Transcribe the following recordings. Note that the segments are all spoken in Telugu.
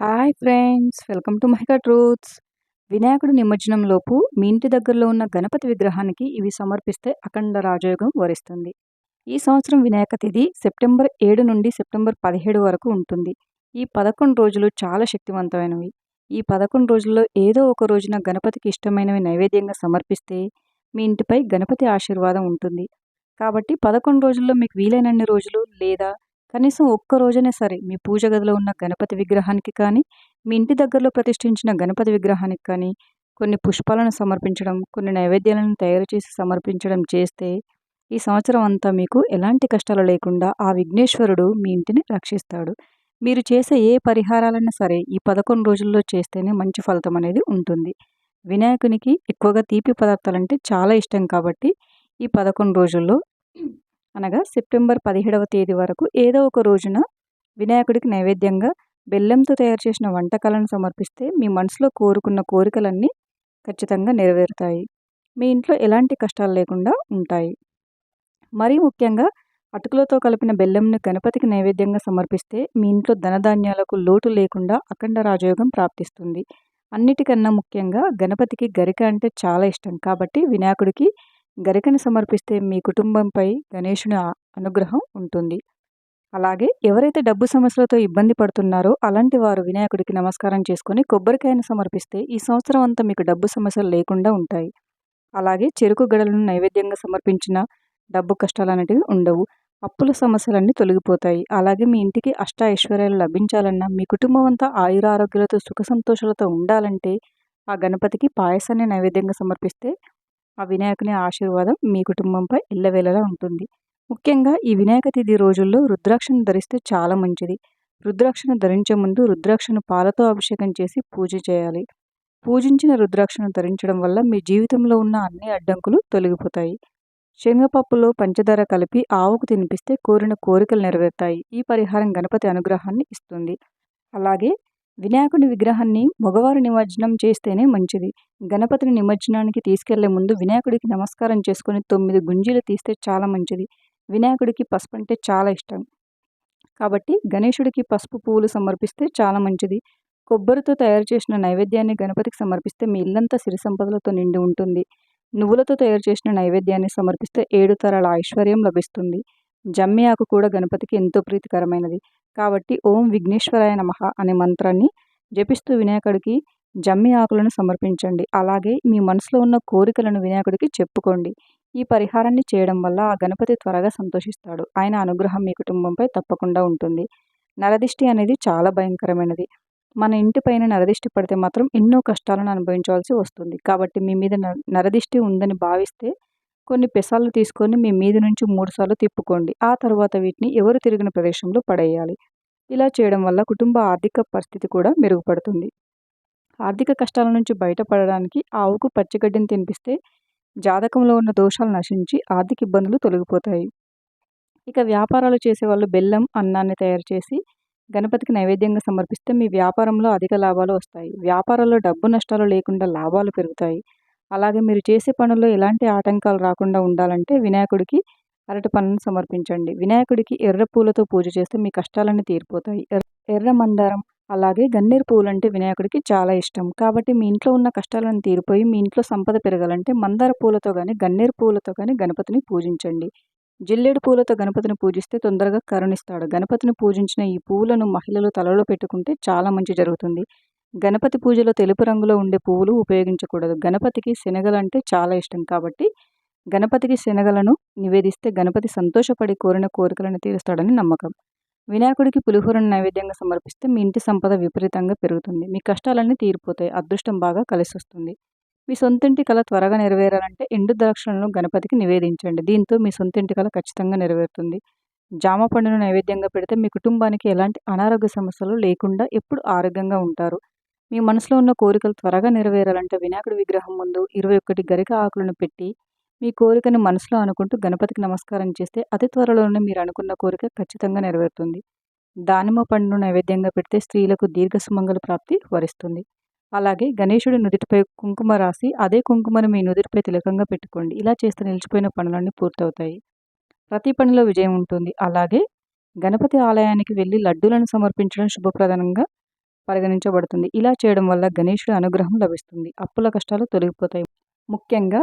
Hi friends welcome to Mahika truths. వినాయకుడు నిమజ్జనంలోపు మీ ఇంటి దగ్గరలో ఉన్న గణపతి విగ్రహానికి ఇవి సమర్పిస్తే అఖండ రాజయోగం వరిస్తుంది. ఈ సంవత్సరం వినాయక తిథి సెప్టెంబర్ ఏడు నుండి సెప్టెంబర్ పదిహేడు వరకు ఉంటుంది. ఈ పదకొండు రోజులు చాలా శక్తివంతమైనవి. ఈ పదకొండు రోజుల్లో ఏదో ఒక రోజున గణపతికి ఇష్టమైనవి నైవేద్యంగా సమర్పిస్తే మీ ఇంటిపై గణపతి ఆశీర్వాదం ఉంటుంది. కాబట్టి పదకొండు రోజుల్లో మీకు వీలైనన్ని రోజులు లేదా కనీసం ఒక్క రోజైనా సరే మీ పూజ గదిలో ఉన్న గణపతి విగ్రహానికి కానీ మీ ఇంటి దగ్గరలో ప్రతిష్ఠించిన గణపతి విగ్రహానికి కానీ కొన్ని పుష్పాలను సమర్పించడం కొన్ని నైవేద్యాలను తయారు చేసి సమర్పించడం చేస్తే ఈ సంవత్సరం అంతా మీకు ఎలాంటి కష్టాలు లేకుండా ఆ విఘ్నేశ్వరుడు మీ ఇంటిని రక్షిస్తాడు. మీరు చేసే ఏ పరిహారాలైనా సరే ఈ పదకొండు రోజుల్లో చేస్తేనే మంచి ఫలితం అనేది ఉంటుంది. వినాయకునికి ఎక్కువగా తీపి పదార్థాలంటే చాలా ఇష్టం కాబట్టి ఈ పదకొండు రోజుల్లో అనగా సెప్టెంబర్ పదిహేడవ తేదీ వరకు ఏదో ఒక రోజున వినాయకుడికి నైవేద్యంగా బెల్లంతో తయారు చేసిన వంటకాలను సమర్పిస్తే మీ మనసులో కోరుకున్న కోరికలన్నీ ఖచ్చితంగా నెరవేరుతాయి. మీ ఇంట్లో ఎలాంటి కష్టాలు లేకుండా ఉంటాయి. మరీ ముఖ్యంగా అటుకులతో కలిపిన బెల్లంను గణపతికి నైవేద్యంగా సమర్పిస్తే మీ ఇంట్లో ధనధాన్యాలకు లోటు లేకుండా అఖండ రాజయోగం ప్రాప్తిస్తుంది. అన్నిటికన్నా ముఖ్యంగా గణపతికి గరిక అంటే చాలా ఇష్టం. కాబట్టి వినాయకుడికి గరికను సమర్పిస్తే మీ కుటుంబంపై గణేషుని అనుగ్రహం ఉంటుంది. అలాగే ఎవరైతే డబ్బు సమస్యలతో ఇబ్బంది పడుతున్నారో అలాంటి వారు వినాయకుడికి నమస్కారం చేసుకొని కొబ్బరికాయను సమర్పిస్తే ఈ సంవత్సరం అంతా మీకు డబ్బు సమస్యలు లేకుండా ఉంటాయి. అలాగే చెరుకు గడలను నైవేద్యంగా సమర్పించిన డబ్బు కష్టాలు అనేటివి ఉండవు. అప్పుల సమస్యలన్నీ తొలగిపోతాయి. అలాగే మీ ఇంటికి అష్ట ఐశ్వర్యాలు లభించాలన్నా మీ కుటుంబం అంతా ఆయురారోగ్యాలతో సుఖ సంతోషాలతో ఉండాలంటే ఆ గణపతికి పాయసాన్ని నైవేద్యంగా సమర్పిస్తే ఆ వినాయకుని ఆశీర్వాదం మీ కుటుంబంపై ఎల్లవేళలా ఉంటుంది. ముఖ్యంగా ఈ వినాయక తిథి రోజుల్లో రుద్రాక్షను ధరిస్తే చాలా మంచిది. రుద్రాక్షను ధరించే ముందు రుద్రాక్షను పాలతో అభిషేకం చేసి పూజ చేయాలి. పూజించిన రుద్రాక్షను ధరించడం వల్ల మీ జీవితంలో ఉన్న అన్ని అడ్డంకులు తొలగిపోతాయి. శనగపప్పులో పంచదార కలిపి ఆవుకు తినిపిస్తే కోరిన కోరికలు నెరవేరుతాయి. ఈ పరిహారం గణపతి అనుగ్రహాన్ని ఇస్తుంది. అలాగే వినాయకుడి విగ్రహాన్ని మగవారు నిమజ్జనం చేస్తేనే మంచిది. గణపతిని నిమజ్జనానికి తీసుకెళ్ళే ముందు వినాయకుడికి నమస్కారం చేసుకుని తొమ్మిది గుంజీలు తీస్తే చాలా మంచిది. వినాయకుడికి పసుపు అంటే చాలా ఇష్టం. కాబట్టి గణేశుడికి పసుపు పువ్వులు సమర్పిస్తే చాలా మంచిది. కొబ్బరితో తయారు చేసిన నైవేద్యాన్ని గణపతికి సమర్పిస్తే మీ ఇల్లంతా సిరి సంపదలతో నిండి ఉంటుంది. నువ్వులతో తయారు చేసిన నైవేద్యాన్ని సమర్పిస్తే ఏడు తరాల ఐశ్వర్యం లభిస్తుంది. జమ్మి ఆకు కూడా గణపతికి ఎంతో ప్రీతికరమైనది. కాబట్టి ఓం విఘ్నేశ్వరాయ నమ అనే మంత్రాన్ని జపిస్తూ వినాయకుడికి జమ్మి ఆకులను సమర్పించండి. అలాగే మీ మనసులో ఉన్న కోరికలను వినాయకుడికి చెప్పుకోండి. ఈ పరిహారాన్ని చేయడం వల్ల ఆ గణపతి త్వరగా సంతోషిస్తాడు. ఆయన అనుగ్రహం మీ కుటుంబంపై తప్పకుండా ఉంటుంది. నరదిష్టి అనేది చాలా భయంకరమైనది. మన ఇంటిపైన నరదిష్టి పడితే మాత్రం ఎన్నో కష్టాలను అనుభవించవలసి వస్తుంది. కాబట్టి మీ మీద నరదిష్టి ఉందని భావిస్తే కొన్ని పెసాలు తీసుకొని మీ మీద నుంచి మూడుసార్లు తిప్పుకోండి. ఆ తర్వాత వీటిని ఎవరు తిరిగిన ప్రదేశంలో పడేయాలి. ఇలా చేయడం వల్ల కుటుంబ ఆర్థిక పరిస్థితి కూడా మెరుగుపడుతుంది. ఆర్థిక కష్టాల నుంచి బయటపడడానికి ఆవుకు పచ్చిగడ్డిని తినిపిస్తే జాతకంలో ఉన్న దోషాలు నశించి ఆర్థిక ఇబ్బందులు తొలగిపోతాయి. ఇక వ్యాపారాలు చేసేవాళ్ళు బెల్లం అన్నాన్ని తయారు చేసి గణపతికి నైవేద్యంగా సమర్పిస్తే మీ వ్యాపారంలో అధిక లాభాలు వస్తాయి. వ్యాపారంలో డబ్బు నష్టాలు లేకుండా లాభాలు పెరుగుతాయి. అలాగే మీరు చేసే పనుల్లో ఎలాంటి ఆటంకాలు రాకుండా ఉండాలంటే వినాయకుడికి అరటి పనులను సమర్పించండి. వినాయకుడికి ఎర్ర పూలతో పూజ చేస్తే మీ కష్టాలన్నీ తీరిపోతాయి. ఎర్ర మందారం అలాగే గన్నేరు పువ్వులు అంటే వినాయకుడికి చాలా ఇష్టం. కాబట్టి మీ ఇంట్లో ఉన్న కష్టాలను తీరిపోయి మీ ఇంట్లో సంపద పెరగాలంటే మందార పూలతో కానీ గన్నేరు పూలతో కానీ గణపతిని పూజించండి. జిల్లేడు పూలతో గణపతిని పూజిస్తే తొందరగా కరుణిస్తాడు. గణపతిని పూజించిన ఈ పూలను మహిళలు తలలో పెట్టుకుంటే చాలా మంచి జరుగుతుంది. గణపతి పూజలో తెలుపు రంగులో ఉండే పువ్వులు ఉపయోగించకూడదు. గణపతికి శనగలు అంటే చాలా ఇష్టం కాబట్టి గణపతికి శనగలను నివేదిస్తే గణపతి సంతోషపడి కోరిన కోరికలను తీరుస్తాడని నమ్మకం. వినాయకుడికి పులిహోరను నైవేద్యంగా సమర్పిస్తే మీ ఇంటి సంపద విపరీతంగా పెరుగుతుంది. మీ కష్టాలన్నీ తీరిపోతాయి. అదృష్టం బాగా కలిసి వస్తుంది మీ సొంతింటి కళ త్వరగా నెరవేరాలంటే ఎండు ద్రాక్షలను గణపతికి నివేదించండి. దీంతో మీ సొంతింటి కళ ఖచ్చితంగా నెరవేరుతుంది. జామ పండును నైవేద్యంగా పెడితే మీ కుటుంబానికి ఎలాంటి అనారోగ్య సమస్యలు లేకుండా ఎప్పుడు ఆరోగ్యంగా ఉంటారు. మీ మనసులో ఉన్న కోరికలు త్వరగా నెరవేరాలంటే వినాయకుడి విగ్రహం ముందు ఇరవై ఒకటి గరిక ఆకులను పెట్టి మీ కోరికను మనసులో అనుకుంటూ గణపతికి నమస్కారం చేస్తే అతి త్వరలోనే మీరు అనుకున్న కోరిక ఖచ్చితంగా నెరవేరుతుంది. దానిమ్మ పండును నైవేద్యంగా పెడితే స్త్రీలకు దీర్ఘ సుమంగళ ప్రాప్తి వరిస్తుంది. అలాగే గణేశుడి నుదుటిపై కుంకుమ రాసి అదే కుంకుమను మీ నుదుటిపై తిలకంగా పెట్టుకోండి. ఇలా చేస్తే నిలిచిపోయిన పనులన్నీ పూర్తవుతాయి. ప్రతి పనిలో విజయం ఉంటుంది. అలాగే గణపతి ఆలయానికి వెళ్ళి లడ్డూలను సమర్పించడం శుభప్రదంగా పరిగణించబడుతుంది. ఇలా చేయడం వల్ల గణేశుడి అనుగ్రహం లభిస్తుంది. అప్పుల కష్టాలు తొలగిపోతాయి. ముఖ్యంగా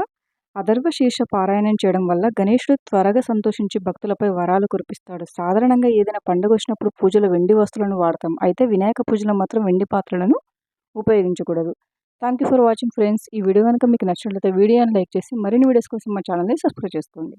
అథర్వ శీర్ష పారాయణం చేయడం వల్ల గణేశుడు త్వరగా సంతోషించి భక్తులపై వరాలు కురిపిస్తాడు. సాధారణంగా ఏదైనా పండుగ వచ్చినప్పుడు పూజలు వెండి వస్తువులను వాడతాం. అయితే వినాయక పూజలో మాత్రం వెండి పాత్రలను ఉపయోగించకూడదు. Thank you for watching friends ఈ వీడియో కనుక మీకు నచ్చినట్లయితే వీడియోని లైక్ చేసి మరిన్ని వీడియోస్ కోసం మా ఛానల్ని సబ్స్క్రైబ్ చేసుకోండి.